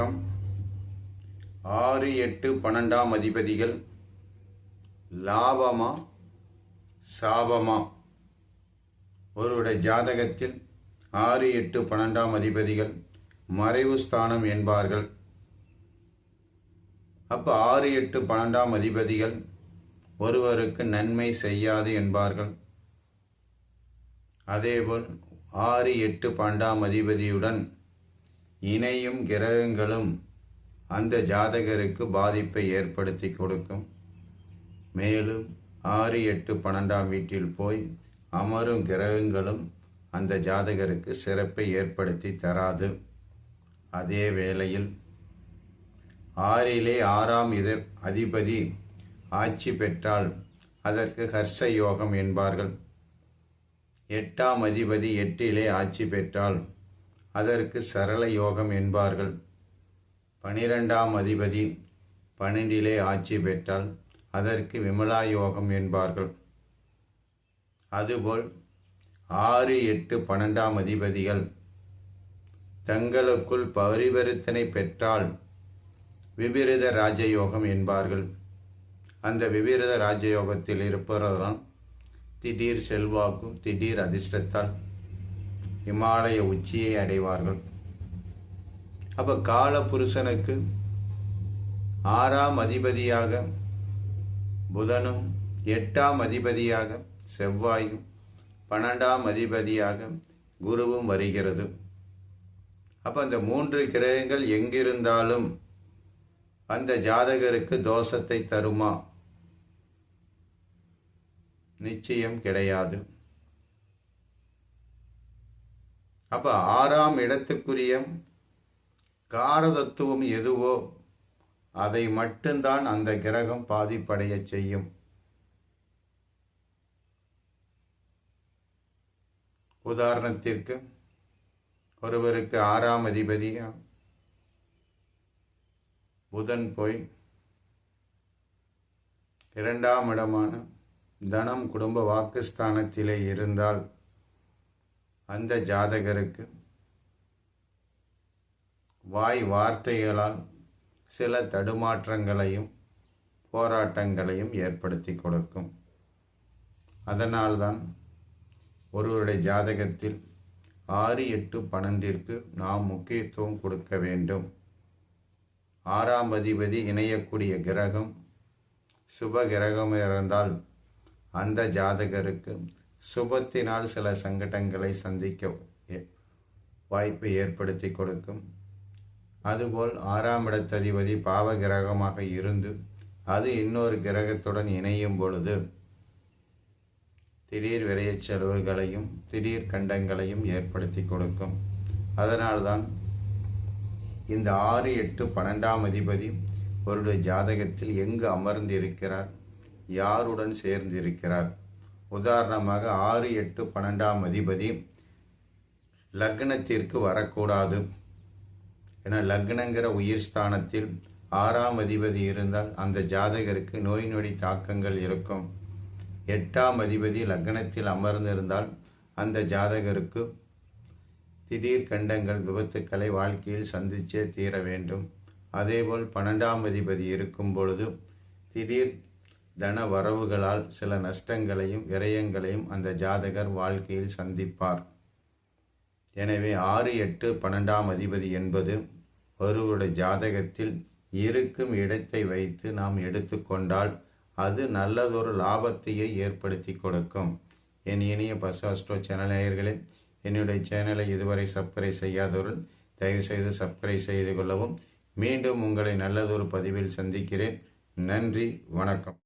வணக்கம். ஆறு எட்டு பன்னெண்டாம் அதிபதிகள். லாபமா? சாபமா? ஒருவருடைய ஜாதகத்தில் ஆறு எட்டு பன்னெண்டாம் அதிபதிகள் மறைவு ஸ்தானம் என்பார்கள். அப்போ ஆறு எட்டு பன்னெண்டாம் அதிபதிகள் ஒருவருக்கு நன்மை செய்யாது என்பார்கள். அதேபோல் ஆறு எட்டு பன்னெண்டாம் அதிபதியுடன் இணையும் கிரகங்களும் அந்த ஜாதகருக்கு பாதிப்பை ஏற்படுத்தி கொடுக்கும். மேலும் ஆறு எட்டு பன்னெண்டாம் வீட்டில் போய் அமரும் கிரகங்களும் அந்த ஜாதகருக்கு சிறப்பை ஏற்படுத்தி தராது. அதே வேளையில் ஆறிலே ஆறாம் இத அதிபதி ஆட்சி பெற்றால் அதற்கு ஹர்ஷ யோகம் என்பார்கள். எட்டாம் அதிபதி எட்டிலே ஆட்சி பெற்றால் அதற்கு சரள யோகம் என்பார்கள். பனிரெண்டாம் அதிபதி பன்னெண்டிலே ஆட்சி பெற்றால் அதற்கு விமலா யோகம் என்பார்கள். அதுபோல் ஆறு எட்டு பன்னெண்டாம் அதிபதிகள் தங்களுக்குள் பரிவர்த்தனை பெற்றால் விபரீத ராஜயோகம் என்பார்கள். அந்த விபரீத ராஜயோகத்தில் இருப்பவர்களாம் திடீர் செல்வாக்கும் திடீர் அதிர்ஷ்டத்தால் இமாலய உச்சியை அடைவார்கள். அப்போ கால புருஷனுக்கு ஆறாம் அதிபதியாக புதனும் எட்டாம் அதிபதியாக செவ்வாயும் பன்னெண்டாம் அதிபதியாக குருவும் வருகிறது. அப்போ அந்த மூன்று கிரகங்கள் எங்கிருந்தாலும் அந்த ஜாதகருக்கு தோஷத்தை தருமா? நிச்சயம் கிடையாது. அப்போ ஆறாம் இடத்துக்குரிய காரதத்துவம் எதுவோ அதை மட்டும்தான் அந்த கிரகம் பாதிப்படைய செய்யும். உதாரணத்திற்கு ஒருவருக்கு ஆறாம் அதிபதியா புதன் போய் இரண்டாம் இடமான தனம் குடும்ப வாக்குஸ்தானத்திலே இருந்தால் அந்த ஜாதகருக்கு வாய் வார்த்தைகளால் சில தடுமாற்றங்களையும் போராட்டங்களையும் ஏற்படுத்தி கொடுக்கும். அதனால்தான் ஒருவருடைய ஜாதகத்தில் ஆறு எட்டு பன்னெண்டிற்கு நாம் முக்கியத்துவம் கொடுக்க வேண்டும். ஆறாம் அதிபதி இணையக்கூடிய கிரகம் சுப கிரகம் இருந்தால் அந்த ஜாதகருக்கு சுபத்தினால் சில சங்கடங்களை சந்திக்க வாய்ப்பை ஏற்படுத்தி கொடுக்கும். அதுபோல் ஆறாம் இடத்ததிபதி பாவ கிரகமாக இருந்து அது இன்னொரு கிரகத்துடன் இணையும் பொழுது திடீர் விரைய செலவுகளையும் திடீர் கண்டங்களையும் ஏற்படுத்தி கொடுக்கும். அதனால்தான் இந்த ஆறு எட்டு பன்னெண்டாம் அதிபதி ஒரு ஜாதகத்தில் எங்கு அமர்ந்து இருக்கிறார் யாருடன் சேர்ந்திருக்கிறார்? உதாரணமாக ஆறு எட்டு பன்னெண்டாம் அதிபதி லக்னத்திற்கு வரக்கூடாது. என லக்னங்கிற உயிர் ஸ்தானத்தில் ஆறாம் அதிபதி இருந்தால் அந்த ஜாதகருக்கு நோய் நொடி தாக்கங்கள் இருக்கும். எட்டாம் அதிபதி லக்னத்தில் அமர்ந்திருந்தால் அந்த ஜாதகருக்கு திடீர் கண்டங்கள் விபத்துக்களை வாழ்க்கையில் சந்திச்சே தீர வேண்டும். அதேபோல் பன்னெண்டாம் அதிபதி இருக்கும் பொழுது திடீர் தன வரவுகளால் சில நஷ்டங்களையும் விரயங்களையும் அந்த ஜாதகர் வாழ்க்கையில் சந்திப்பார். எனவே ஆறு எட்டு பன்னெண்டாம் அதிபதி என்பது ஒருவருடைய ஜாதகத்தில் இருக்கும் இடத்தை வைத்து நாம் எடுத்துக்கொண்டால் அது நல்லதொரு லாபத்தையே ஏற்படுத்தி கொடுக்கும். என் இனிய பசாஸ்ட்ரோ சேனல் நேயர்களே என்னுடைய சேனலை இதுவரை சப்ஸ்கிரைப் செய்யாதவர்கள் தயவுசெய்து சப்ஸ்கிரைப் செய்து கொள்ளவும். மீண்டும் உங்களை நல்லதொரு பதிவில் சந்திக்கிறேன். நன்றி வணக்கம்.